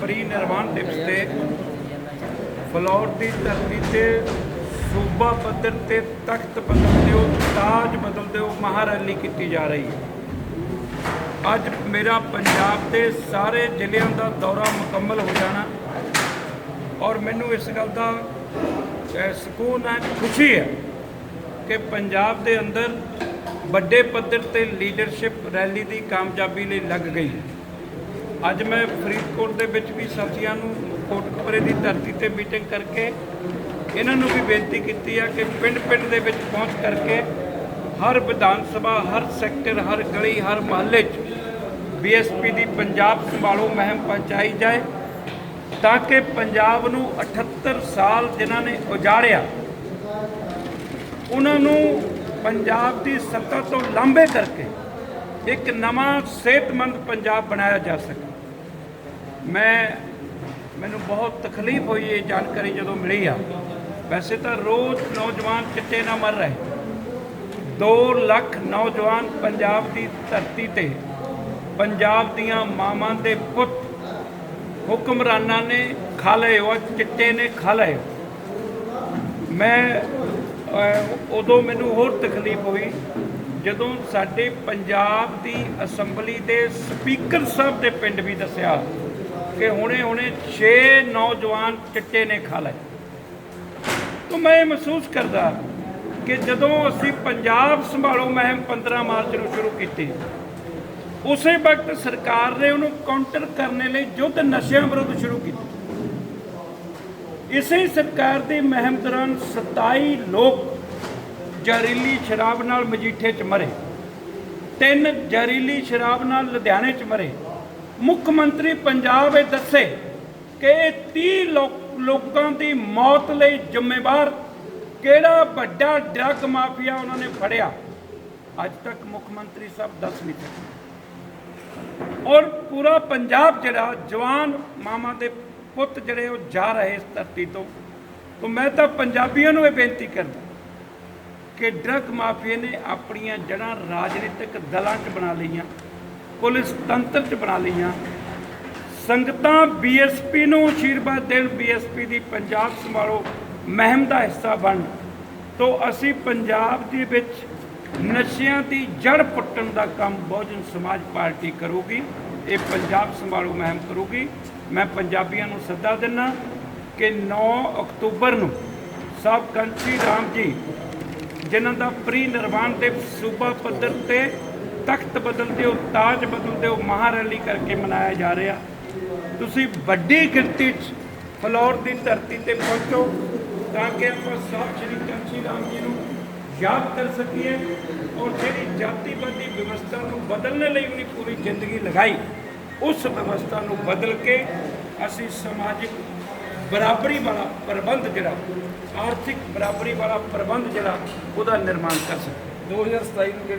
Pre ਨਿਰਵਾਣ ਦਿਵਸ ਤੇ floor ਦੀ ਧਰਤੀ ਤੇ ਸੂਬਾ ਪੱਧਰ ਤੇ ਤਖਤ ਬਦਲ ਦਿਓ, ਤਾਜ ਬਦਲ ਦਿਓ, ਮਹਾਰੈਲੀ ਕੀਤੀ ਜਾ ਰਹੀ ਹੈ। ਅੱਜ ਮੇਰਾ ਪੰਜਾਬ ਦੇ ਸਾਰੇ ਜ਼ਿਲ੍ਹਿਆਂ ਦਾ ਦੌਰਾ ਮੁਕੰਮਲ ਹੋ ਜਾਣਾ ਔਰ ਮੈਨੂੰ ਇਸ ਗੱਲ ਦਾ ਸਕੂਨ ਹੈ, ਖੁਸ਼ੀ ਹੈ ਕਿ ਪੰਜਾਬ ਦੇ ਅੰਦਰ ਵੱਡੇ ਪੱਧਰ ਤੇ ਲੀਡਰਸ਼ਿਪ ਰੈਲੀ ਦੀ ਕਾਮਯਾਬੀ ਲਈ ਲੱਗ ਗਈ ਹੈ। ਅੱਜ ਮੈਂ ਫਰੀਦਕੋਟ ਦੇ ਵਿੱਚ ਵੀ ਸਾਥੀਆਂ ਨੂੰ ਕੋਟਕਪੁਰੇ ਦੀ ਧਰਤੀ ਤੇ ਮੀਟਿੰਗ ਕਰਕੇ ਇਹਨਾਂ ਨੂੰ ਵੀ ਬੇਨਤੀ ਕੀਤੀ ਆ ਕਿ ਪਿੰਡ-ਪਿੰਡ ਦੇ ਵਿੱਚ ਪਹੁੰਚ ਕਰਕੇ ਹਰ ਵਿਧਾਨ ਸਭਾ, ਹਰ ਸੈਕਟਰ, ਹਰ ਗਲੀ, ਹਰ ਮਹੱਲੇ 'ਚ ਬੀਐਸਪੀ ਦੀ ਪੰਜਾਬ ਸੰਭਾਲੋ ਮੁਹਿੰਮ ਪਹੁੰਚਾਈ ਜਾਏ ਤਾਂ ਕਿ ਪੰਜਾਬ ਨੂੰ 78 ਸਾਲ ਜਿਨ੍ਹਾਂ ਨੇ ਉਜਾੜਿਆ, ਉਹਨਾਂ ਨੂੰ ਪੰਜਾਬ ਦੀ ਸੱਤਾ ਤੋਂ ਲਾਂਭੇ ਕਰਕੇ ਇੱਕ ਨਵਾਂ ਸਿਹਤਮੰਦ ਪੰਜਾਬ ਬਣਾਇਆ ਜਾ ਸਕੇ। ਮੈਂ, ਮੈਨੂੰ ਬਹੁਤ ਤਕਲੀਫ ਹੋਈ ਇਹ ਜਾਣਕਾਰੀ ਜਦੋਂ ਮਿਲੀ ਆ। ਵੈਸੇ ਤਾਂ ਰੋਜ਼ ਨੌਜਵਾਨ ਚਿੱਟੇ ਨਾਲ ਮਰ ਰਹੇ। 2 ਲੱਖ ਨੌਜਵਾਨ ਪੰਜਾਬ ਦੀ ਧਰਤੀ ਤੇ, ਪੰਜਾਬ ਦੀਆਂ ਮਾਵਾਂ ਦੇ ਪੁੱਤ, ਹੁਕਮਰਾਨਾਂ ਨੇ ਖਾ ਲਏ ਉਹ, ਚਿੱਟੇ ਨੇ ਖਾ ਲਏ। ਮੈਂ ਉਦੋਂ ਮੈਨੂੰ ਹੋਰ ਤਕਲੀਫ ਹੋਈ। ਜਦੋਂ ਸਾਡੇ ਪੰਜਾਬ ਦੀ ਅਸੈਂਬਲੀ ਦੇ ਸਪੀਕਰ ਸਾਹਿਬ ਦੇ ਪਿੰਡ ਵੀ ਦੱਸਿਆ ਕਿ ਹੁਣੇ ਹੁਣੇ 6 ਨੌਜਵਾਨ ਚਿੱਟੇ ਨੇ ਖਾ ਲਏ। ਤਾਂ ਮੈਂ ਇਹ ਮਹਿਸੂਸ ਕਰਦਾ ਕਿ ਜਦੋਂ ਅਸੀਂ ਪੰਜਾਬ ਸੰਭਾਲੋ ਮੁਹਿੰਮ 15 ਮਾਰਚ ਨੂੰ ਸ਼ੁਰੂ ਕੀਤੀ, ਉਸੇ ਵਕਤ ਸਰਕਾਰ ਨੇ ਉਹਨੂੰ ਕਾਊਂਟਰ ਕਰਨ ਲਈ ਯੁੱਧ ਨਸ਼ਿਆਂ ਵਿਰੁੱਧ ਸ਼ੁਰੂ ਕੀਤਾ। ਇਸੇ ਸਰਕਾਰ ਦੀ ਮਹਿਮ ਦੌਰਾਨ 27 ਲੋਕ ਜ਼ਹਿਰੀਲੀ ਸ਼ਰਾਬ ਨਾਲ ਮਜੀਠੇ 'ਚ ਮਰੇ। ਤਿੰਨ ਜ਼ਹਿਰੀਲੀ ਸ਼ਰਾਬ ਨਾਲ ਲੁਧਿਆਣੇ 'ਚ ਮਰੇ। ਮੁੱਖ ਮੰਤਰੀ ਪੰਜਾਬ ਇਹ ਦੱਸੇ ਕਿ ਇਹ 30 ਲੋਕਾਂ ਦੀ ਮੌਤ ਲਈ ਜ਼ਿੰਮੇਵਾਰ ਕਿਹੜਾ ਵੱਡਾ ਡਰੱਗ ਮਾਫੀਆ ਉਹਨਾਂ ਨੇ ਫੜਿਆ? ਅੱਜ ਤੱਕ ਮੁੱਖ ਮੰਤਰੀ ਸਾਹਿਬ ਦੱਸ ਨਹੀਂ ਸਕੇ। ਔਰ ਪੂਰਾ ਪੰਜਾਬ ਜਿਹੜਾ ਜਵਾਨ ਮਾਮਾ ਦੇ ਪੁੱਤ ਜਿਹੜੇ ਉਹ ਜਾ ਰਹੇ ਇਸ ਧਰਤੀ ਤੋਂ ਤੋਂ ਮੈਂ ਤਾਂ ਪੰਜਾਬੀਆਂ ਨੂੰ ਇਹ ਬੇਨਤੀ ਕਰਦਾ ਕਿ ਡਰੱਗ ਮਾਫੀਏ ਨੇ ਆਪਣੀਆਂ ਜੜ੍ਹਾਂ ਰਾਜਨੀਤਿਕ ਦਲਾਂ 'ਚ ਬਣਾ ਲਈਆਂ, ਪੁਲਿਸ ਤੰਤਰ 'ਚ ਬਣਾ ਲਈਆਂ। ਸੰਗਤਾਂ ਬੀਐਸਪੀ ਨੂੰ ਅਸ਼ੀਰਵਾਦ ਦੇਣ ਬੀਐਸਪੀ ਦੀ ਪੰਜਾਬ ਸਮਾਰੋਹ ਮਹਿਮ ਦਾ ਹਿੱਸਾ ਬਣ। ਤੋਂ ਅਸੀਂ ਪੰਜਾਬ ਦੇ ਵਿੱਚ ਨਸ਼ਿਆਂ ਦੀ ਜੜ ਪੁੱਟਣ ਦਾ ਕੰਮ ਬਹੁਜਨ ਸਮਾਜ ਪਾਰਟੀ ਕਰੂਗੀ, ਇਹ ਪੰਜਾਬ ਸਮਾਰੋਹ ਮਹਿਮ ਕਰੂਗੀ। ਮੈਂ ਪੰਜਾਬੀਆਂ ਨੂੰ ਸੱਦਾ ਦਿੰਦਾ ਕਿ 9 ਅਕਤੂਬਰ ਨੂੰ ਸਭ ਕੰਚੀ ਰਾਮ ਜੀ ਜਿਨ੍ਹਾਂ ਦਾ ਪ੍ਰੀ ਨਿਰਵਾਣ ਦੇ ਸੂਬਾ ਪੱਧਰ ਤੇ ਤਖਤ ਬਦਲਦੇ ਹੋ ਤਾਜ ਬਦਲਦੇ ਹੋ ਮਹਾਰੈਲੀ ਕਰਕੇ ਮਨਾਇਆ ਜਾ ਰਿਹਾ। ਤੁਸੀਂ ਵੱਡੀ ਗਿਣਤੀ 'ਚ ਫਲੋਰ ਦੀ ਧਰਤੀ ਤੇ ਪਹੁੰਚੋ ਤਾਂ ਕਿ ਆਪਾਂ ਸਾਹਿਬ ਸ਼੍ਰੀ ਕੰਚੀ ਰਾਮ ਜੀ ਨੂੰ ਯਾਦ ਕਰ ਸਕੀਏ ਔਰ ਜਿਹੜੀ ਜਾਤੀਵਾਦੀ ਵਿਵਸਥਾ ਨੂੰ ਬਦਲਣ ਲਈ ਉਹਨੇ ਪੂਰੀ ਜ਼ਿੰਦਗੀ ਲਗਾਈ, ਉਸ ਵਿਵਸਥਾ ਨੂੰ ਬਦਲ ਕੇ ਅਸੀਂ ਸਮਾਜਿਕ ਬਰਾਬਰੀ ਵਾਲਾ ਪ੍ਰਬੰਧ ਜਿਹੜਾ, ਆਰਥਿਕ ਬਰਾਬਰੀ ਵਾਲਾ ਪ੍ਰਬੰਧ ਜਿਹੜਾ, ਉਹਦਾ ਨਿਰਮਾਣ ਕਰ ਸਕਦੇ 2027 ਨੂੰ ਕਿਹੜੇ